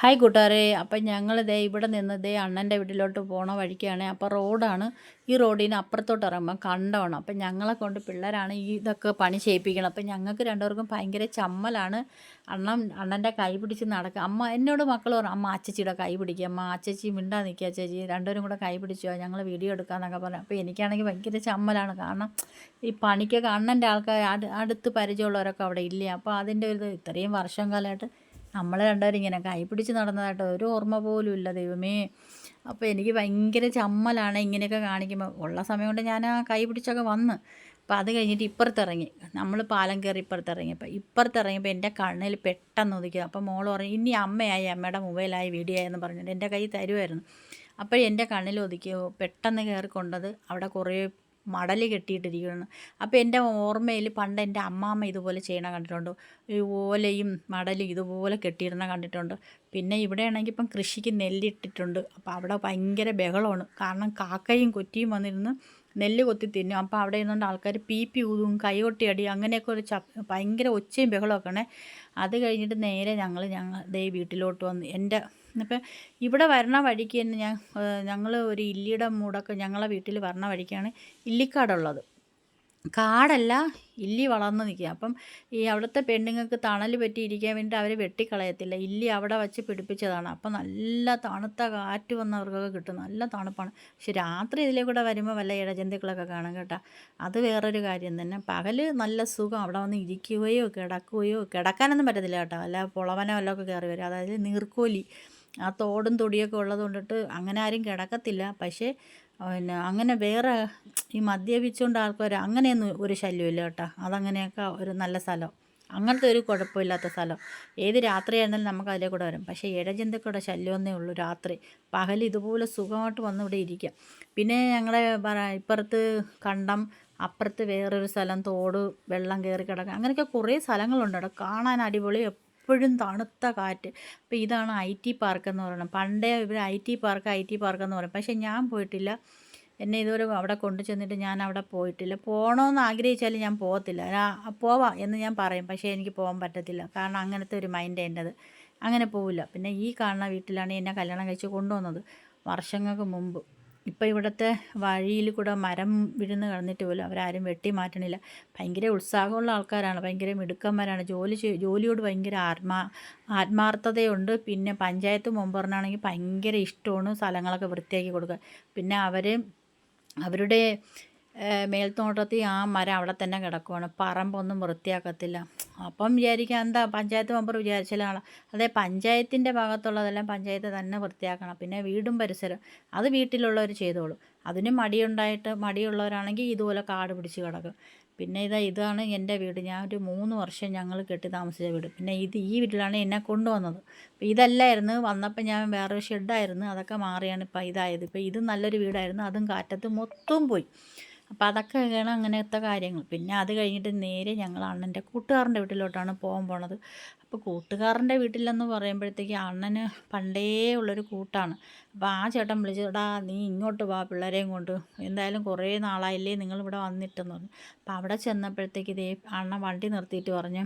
Hi കൂട്ടുകാരെ അപ്പം ഞങ്ങൾ ദേ ഇവിടെ നിന്ന് ദേ അണ്ണന്റെ വീട്ടിലോട്ട് പോണ വഴിക്കാണ്. അപ്പോൾ റോഡാണ് ഈ റോഡിന് അപ്പുറത്തോട്ട് ഇറങ്ങുമ്പോൾ കണ്ടമാണ് അപ്പം ഞങ്ങളെ കൊണ്ട് പിള്ളേരാണ് ഈ ഇതൊക്കെ പണി ചെയ്യിപ്പിക്കണം അപ്പം ഞങ്ങൾക്ക് രണ്ടുപേർക്കും ഭയങ്കര ചമ്മലാണ്. അണ്ണൻ അണ്ണന്റെ കൈ പിടിച്ച് നടക്കുക അമ്മ എന്നോട് മക്കൾ പറഞ്ഞു അമ്മ അച്ചച്ചിയുടെ കൈ പിടിക്കുക അമ്മ അച്ചച്ചി മിണ്ടാ നിൽക്കുക ചേച്ചി രണ്ടുപേരും കൂടെ കൈ പിടിച്ചോ ഞങ്ങൾ വീഡിയോ എടുക്കാമെന്നൊക്കെ പറഞ്ഞു. അപ്പോൾ എനിക്കാണെങ്കിൽ ഭയങ്കര ചമ്മലാണ്. കാരണം ഈ പണിക്കൊക്കെ അണ്ണന്റെ ആൾക്കാർ അടുത്ത് പരിചയമുള്ളവരൊക്കെ അവിടെ ഇല്ല. അപ്പോൾ അതിന്റെ ഒരു ഇത്രയും വർഷം കാലമായിട്ട് നമ്മൾ രണ്ടുപേരും ഇങ്ങനെ കൈ പിടിച്ച് നടന്നതായിട്ട് ഒരു ഓർമ്മ പോലും ഇല്ല ദൈവമേ. അപ്പോൾ എനിക്ക് ഭയങ്കര ചമ്മലാണ് ഇങ്ങനെയൊക്കെ കാണിക്കുമ്പോൾ ഉള്ള സമയം കൊണ്ട് ഞാൻ ആ കൈ പിടിച്ചൊക്കെ വന്ന്. അപ്പോൾ അത് കഴിഞ്ഞിട്ട് ഇപ്പുറത്തിറങ്ങി. നമ്മൾ പാലം കയറി ഇപ്പുറത്തിറങ്ങിയപ്പോൾ ഇപ്പുറത്തിറങ്ങിയപ്പോൾ എന്റെ കണ്ണിൽ പെട്ടെന്ന് ഒതുക്കുക അപ്പോൾ മോൾ പറഞ്ഞു ഇനി അമ്മയായി അമ്മയുടെ മൊബൈലായി വീഡിയോ ആയെന്ന് പറഞ്ഞിട്ട് എന്റെ കൈ തരുമായിരുന്നു അപ്പോൾ എന്റെ കണ്ണിൽ ഒതുക്കിയോ പെട്ടെന്ന് കയറിക്കൊണ്ടത് അവിടെ കുറേ മടൽ കെട്ടിയിട്ടിരിക്കുകയാണ് അപ്പോൾ എന്റെ ഓർമ്മയിൽ പണ്ട് എന്റെ അമ്മാമ്മ ഇതുപോലെ ചെയ്യണ കണ്ടിട്ടുണ്ട്. ഈ ഓലയും മടലും ഇതുപോലെ കെട്ടിയിരുന്ന കണ്ടിട്ടുണ്ട്. പിന്നെ ഇവിടെയാണെങ്കിൽ ഇപ്പം കൃഷിക്ക് നെല്ലിട്ടിട്ടുണ്ട്. അപ്പോൾ അവിടെ ഭയങ്കര ബഹളമാണ്. കാരണം കാക്കയും കൊറ്റിയും വന്നിരുന്ന് നെല്ല് കൊത്തി തിന്നും. അപ്പോൾ അവിടെ ഇരുന്നുകൊണ്ട് ആൾക്കാർ പി പി ഊതും കൈകൊട്ടി അടി അങ്ങനെയൊക്കെ ഒരു ച ഭയങ്കര ഒച്ചയും ബഹളമൊക്കെയാണേ അത് കഴിഞ്ഞിട്ട് നേരെ ഞങ്ങൾ ഞങ്ങൾ ദേ വീട്ടിലോട്ട് വന്ന് എന്റെ ഇപ്പം ഇവിടെ വരണ വഴിക്ക് തന്നെ ഞാൻ ഞങ്ങൾ ഒരു ഇല്ലിയുടെ മൂടൊക്കെ ഞങ്ങളെ വീട്ടിൽ വരണ വഴിക്കാണ് ഇല്ലിക്കാടുള്ളത്. കാടല്ല ഇല്ലി വളർന്നു നിൽക്കുക. അപ്പം ഈ അവിടുത്തെ പെണ്ണുങ്ങൾക്ക് തണൽ പറ്റിയിരിക്കാൻ വേണ്ടി അവർ വെട്ടിക്കളയത്തില്ല. ഇല്ലി അവിടെ വച്ച് പിടിപ്പിച്ചതാണ്. അപ്പം നല്ല തണുത്ത കാറ്റ് വന്നവർക്കൊക്കെ കിട്ടും. നല്ല തണുപ്പാണ്. പക്ഷെ രാത്രി ഇതിലേ കൂടെ വരുമ്പോൾ വല്ല ഇഴജന്തുക്കളൊക്കെ കാണും കേട്ടോ. അത് വേറൊരു കാര്യം തന്നെ. പകൽ നല്ല സുഖം. അവിടെ വന്ന് ഇരിക്കുകയോ കിടക്കുകയോ കിടക്കാനൊന്നും പറ്റത്തില്ല കേട്ടോ. അല്ല പുളവനോ വല്ലതൊക്കെ കയറി വരും. അതായത് നീർക്കോലി. ആ തോടും തൊടിയൊക്കെ ഉള്ളത് കൊണ്ടിട്ട് അങ്ങനെ ആരും കിടക്കത്തില്ല. പക്ഷേ പിന്നെ അങ്ങനെ വേറെ ഈ മദ്യപിച്ചുകൊണ്ട് ആൾക്കാർ അങ്ങനെയൊന്നും ഒരു ശല്യമില്ല കേട്ടോ. അതങ്ങനെയൊക്കെ ഒരു നല്ല സ്ഥലം. അങ്ങനത്തെ ഒരു കുഴപ്പമില്ലാത്ത സ്ഥലം. ഏത് രാത്രിയായിരുന്നാലും നമുക്ക് അതിലേ കൂടെ വരും. പക്ഷേ ഇഴജന്തുക്കളുടെ ശല്യമൊന്നേ ഉള്ളൂ രാത്രി. പകൽ ഇതുപോലെ സുഖമായിട്ട് വന്ന് ഇവിടെ ഇരിക്കാം. പിന്നെ ഞങ്ങളെ ഇപ്പുറത്ത് കണ്ടം അപ്പുറത്ത് വേറൊരു സ്ഥലം തോട് വെള്ളം കയറി കിടക്കുക അങ്ങനെയൊക്കെ കുറേ സ്ഥലങ്ങളുണ്ട് അവിടെ കാണാൻ അടിപൊളി എപ്പോഴും തണുത്ത കാറ്റ്. അപ്പോൾ ഇതാണ് ഐ ടി പാർക്ക് എന്ന് പറയുന്നത്. പണ്ടേ ഇവർ I T park I T park എന്ന് പറയും. പക്ഷേ ഞാൻ പോയിട്ടില്ല. എന്നെ ഇതുവരെ അവിടെ കൊണ്ടു ചെന്നിട്ട് ഞാൻ അവിടെ പോയിട്ടില്ല. പോകണമെന്ന് ആഗ്രഹിച്ചാലും ഞാൻ പോകത്തില്ല. പോവാം എന്ന് ഞാൻ പറയും. പക്ഷേ എനിക്ക് പോകാൻ പറ്റത്തില്ല. കാരണം അങ്ങനത്തെ ഒരു മൈൻഡ് എന്റെത്. അങ്ങനെ പോവില്ല. പിന്നെ ഈ കാണുന്ന വീട്ടിലാണ് എന്നെ കല്യാണം കഴിച്ച് കൊണ്ടുവന്നത്. വർഷങ്ങൾക്ക് മുമ്പ്. ഇപ്പം ഇവിടുത്തെ വഴിയിൽ കൂടെ മരം വിഴുന്ന് കളഞ്ഞിട്ട് പോലും അവരാരും വെട്ടി മാറ്റണില്ല. ഭയങ്കര ഉത്സാഹമുള്ള ആൾക്കാരാണ്. ഭയങ്കര മിടുക്കന്മാരാണ്. ജോലി ജോലിയോട് ഭയങ്കര ആത്മാ ആത്മാർത്ഥതയുണ്ട്. പിന്നെ പഞ്ചായത്ത് മെമ്പറിനാണെങ്കിൽ ഭയങ്കര ഇഷ്ടമാണ് സ്ഥലങ്ങളൊക്കെ വൃത്തിയാക്കി കൊടുക്കുക പിന്നെ അവർ അവരുടെ മേൽത്തോട്ടത്തിൽ ആ മരം അവിടെ തന്നെ കിടക്കുവാണ്. പറമ്പൊന്നും വൃത്തിയാക്കത്തില്ല. അപ്പം വിചാരിക്കുക എന്താ പഞ്ചായത്ത് മെമ്പർ വിചാരിച്ചാലാണ് അതെ പഞ്ചായത്തിന്റെ ഭാഗത്തുള്ളതെല്ലാം പഞ്ചായത്ത് തന്നെ വൃത്തിയാക്കണം. പിന്നെ വീടും പരിസരം അത് വീട്ടിലുള്ളവർ ചെയ്തോളും. അതിന് മടിയുണ്ടായിട്ട് മടിയുള്ളവരാണെങ്കിൽ ഇതുപോലെ കാട് പിടിച്ച് കിടക്കും. പിന്നെ ഇതാ ഇതാണ് എന്റെ വീട്. ഞാൻ ഒരു മൂന്ന് വർഷം ഞങ്ങൾ കെട്ടി താമസിച്ച വീട്. പിന്നെ ഇത് ഈ വീട്ടിലാണ് എന്നെ കൊണ്ടുവന്നത്. അപ്പോൾ ഇതല്ലായിരുന്നു വന്നപ്പോൾ ഞാൻ വേറൊരു ഷെഡായിരുന്നു അതൊക്കെ മാറിയാണ് ഇപ്പോൾ ഇതായത്. ഇപ്പോൾ ഇത് നല്ലൊരു വീടായിരുന്നു അതും കാറ്റത്ത് മൊത്തം പോയി. അപ്പോൾ അതൊക്കെയാണ് അങ്ങനത്തെ കാര്യങ്ങൾ. പിന്നെ അത് കഴിഞ്ഞിട്ട് നേരെ ഞങ്ങൾ അണ്ണന്റെ കൂട്ടുകാരന്റെ വീട്ടിലോട്ടാണ് പോകാൻ പോണത്. അപ്പോൾ കൂട്ടുകാരന്റെ വീട്ടിലെന്ന് പറയുമ്പോഴത്തേക്ക് അണ്ണന് പണ്ടേ ഉള്ളൊരു കൂട്ടാണ്. അപ്പോൾ ആ ചേട്ടൻ വിളിച്ചടാ നീ ഇങ്ങോട്ട് വാ പിള്ളേരെയും കൊണ്ട്. എന്തായാലും കുറേ നാളായില്ലേ നിങ്ങളിവിടെ വന്നിട്ടെന്ന് പറഞ്ഞു. അപ്പോൾ അവിടെ ചെന്നപ്പോഴത്തേക്ക് ഇതേ അണ്ണ വണ്ടി നിർത്തിയിട്ട് പറഞ്ഞു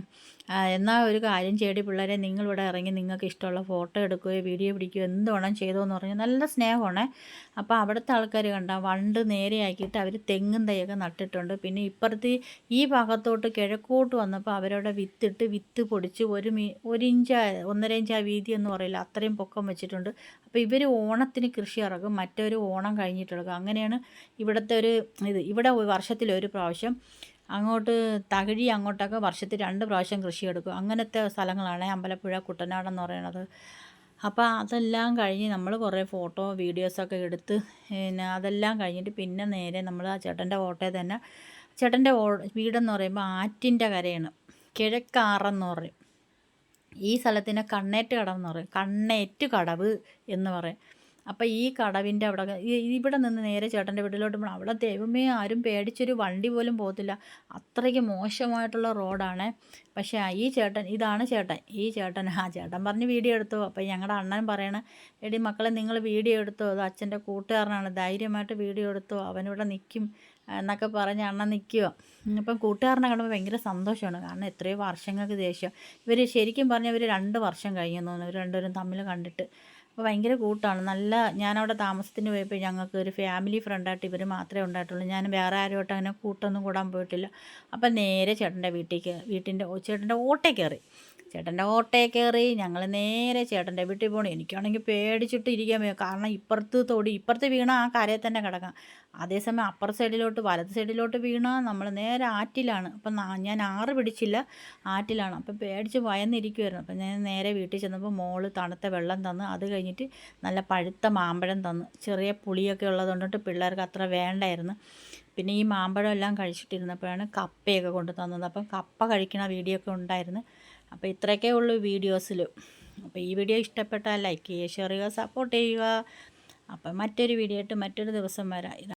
എന്നാൽ ഒരു കാര്യം ചേടി പിള്ളേരെ നിങ്ങളിവിടെ ഇറങ്ങി നിങ്ങൾക്ക് ഇഷ്ടമുള്ള ഫോട്ടോ എടുക്കുകയോ വീഡിയോ പിടിക്കുകയോ എന്ത് വേണം ചെയ്തോ എന്ന് പറഞ്ഞു നല്ല സ്നേഹമാണ്. അപ്പോൾ അവിടുത്തെ ആൾക്കാർ കണ്ട വണ്ട് നേരെയാക്കിയിട്ട് അവർ തെങ്ങും തൈയൊക്കെ നട്ടിട്ടുണ്ട്. പിന്നെ ഇപ്പുറത്ത് ഈ ഭാഗത്തോട്ട് കിഴക്കോട്ട് വന്നപ്പോൾ അവരവിടെ വിത്തിട്ട് വിത്ത് പൊടിച്ച് ഒരു മീ ഒരു ഇഞ്ച് ഒന്നര ഇഞ്ച് ആ വീതി എന്ന് പറയില്ല അത്രയും പൊക്കം വെച്ചിട്ടുണ്ട്. അപ്പോൾ ഇവർ ഓണത്തിന് കൃഷി ഇറക്കും മറ്റൊരു ഓണം കഴിഞ്ഞിട്ടിറക്കും. അങ്ങനെയാണ് ഇവിടുത്തെ ഒരു ഇത്. ഇവിടെ വർഷത്തിൽ ഒരു പ്രാവശ്യം അങ്ങോട്ട് തകഴി അങ്ങോട്ടൊക്കെ വർഷത്തിൽ രണ്ട് പ്രാവശ്യം കൃഷി എടുക്കും. അങ്ങനത്തെ സ്ഥലങ്ങളാണ് അമ്പലപ്പുഴ കുട്ടനാടെന്ന് പറയണത് അപ്പോൾ അതെല്ലാം കഴിഞ്ഞ് നമ്മൾ കുറേ ഫോട്ടോ വീഡിയോസൊക്കെ എടുത്ത് പിന്നെ അതെല്ലാം കഴിഞ്ഞിട്ട് പിന്നെ നേരെ നമ്മൾ ആ ചേട്ടന്റെ ഓട്ടേ തന്നെ ചേട്ടന്റെ വീടെന്ന് പറയുമ്പോൾ ആറ്റിന്റെ കരയാണ്. കിഴക്കാറെന്ന് പറയും. ഈ സ്ഥലത്തിനെ കണ്ണേറ്റ് കടവ് എന്ന് പറയും. കണ്ണേറ്റ് കടവ് എന്ന് പറയും. അപ്പം ഈ കടവിന്റെ അവിടെ ഇവിടെ നിന്ന് നേരെ ചേട്ടന്റെ വീട്ടിലോട്ട് പോകണം അവിടെ ദൈവമേ ആരും പേടിച്ചൊരു വണ്ടി പോലും പോകത്തില്ല. അത്രയ്ക്ക് മോശമായിട്ടുള്ള റോഡാണ്. പക്ഷേ ഈ ചേട്ടൻ ഇതാണ് ചേട്ടൻ. ഈ ചേട്ടൻ ആ ചേട്ടൻ പറഞ്ഞ് വീഡിയോ എടുത്തു. അപ്പോൾ ഞങ്ങളുടെ അണ്ണൻ പറയണ എടി മക്കളെ നിങ്ങൾ വീഡിയോ എടുത്തോ? അത് അച്ഛന്റെ കൂട്ടുകാരനാണ്. ധൈര്യമായിട്ട് വീഡിയോ എടുത്തോ? അവനിവിടെ നിൽക്കും എന്നൊക്കെ പറഞ്ഞ് അണ്ണൻ നിൽക്കുക ഇപ്പം കൂട്ടുകാരനെ കണ്ടപ്പോൾ ഭയങ്കര സന്തോഷമാണ്. കാരണം എത്രയോ വർഷങ്ങൾക്ക് ദേഷ്യം ഇവർ ശരിക്കും പറഞ്ഞാൽ ഇവർ രണ്ട് വർഷം കഴിഞ്ഞെന്ന് തോന്നുന്നു. ഇവർ രണ്ടുപേരും തമ്മിൽ കണ്ടിട്ട്. അപ്പോൾ ഭയങ്കര കൂട്ടാണ്. നല്ല ഞാനവിടെ താമസത്തിന് പോയപ്പോൾ ഞങ്ങൾക്ക് ഒരു ഫാമിലി ഫ്രണ്ടായിട്ട് ഇവർ മാത്രമേ ഉണ്ടായിട്ടുള്ളൂ. ഞാൻ വേറെ ആരുമായിട്ട് അങ്ങനെ കൂട്ടൊന്നും കൂടാൻ പോയിട്ടില്ല. അപ്പം നേരെ ചേട്ടന്റെ വീട്ടിലേക്ക് വീട്ടിന്റെ ചേട്ടന്റെ ഓട്ടേ കയറി. ചേട്ടന്റെ ഓട്ടയെ കയറി ഞങ്ങൾ നേരെ ചേട്ടന്റെ വീട്ടിൽ പോകണം എനിക്കാണെങ്കിൽ പേടിച്ചിട്ട് ഇരിക്കാൻ വയ്യ. കാരണം ഇപ്പുറത്ത് തൊടി ഇപ്പുറത്ത് വീണ ആ കരയിൽ തന്നെ കിടക്കാം. അതേസമയം അപ്പർ സൈഡിലോട്ട് വലത് സൈഡിലോട്ട് വീണ നമ്മൾ നേരെ ആറ്റിലാണ്. അപ്പം ഞാൻ ആറ് പിടിച്ചില്ല ആറ്റിലാണ്. അപ്പം പേടിച്ച് ഭയന്നിരിക്കുമായിരുന്നു അപ്പം ഞാൻ നേരെ വീട്ടിൽ ചെന്നപ്പോൾ മോൾ തണുത്ത വെള്ളം തന്ന് അത് കഴിഞ്ഞിട്ട് നല്ല പഴുത്ത മാമ്പഴം തന്ന്. ചെറിയ പുളിയൊക്കെ ഉള്ളതുകൊണ്ടിട്ട് പിള്ളേർക്ക് അത്ര വേണ്ടായിരുന്നു. പിന്നെ ഈ മാമ്പഴം എല്ലാം കഴിച്ചിട്ടിരുന്നപ്പോഴാണ് കപ്പയൊക്കെ കൊണ്ടു തന്നത് അപ്പം കപ്പ കഴിക്കണ വീഡിയോ ഒക്കെ ഉണ്ടായിരുന്നു. അപ്പോൾ ഇത്രയൊക്കെ ഉള്ളൂ വീഡിയോസിൽ. അപ്പോൾ ഈ വീഡിയോ ഇഷ്ടപ്പെട്ടാൽ ലൈക്ക് ചെയ്യുക ഷെയർ ചെയ്യുക സപ്പോർട്ട് ചെയ്യുക. അപ്പം മറ്റൊരു വീഡിയോ ആയിട്ട് മറ്റൊരു ദിവസം വരാം.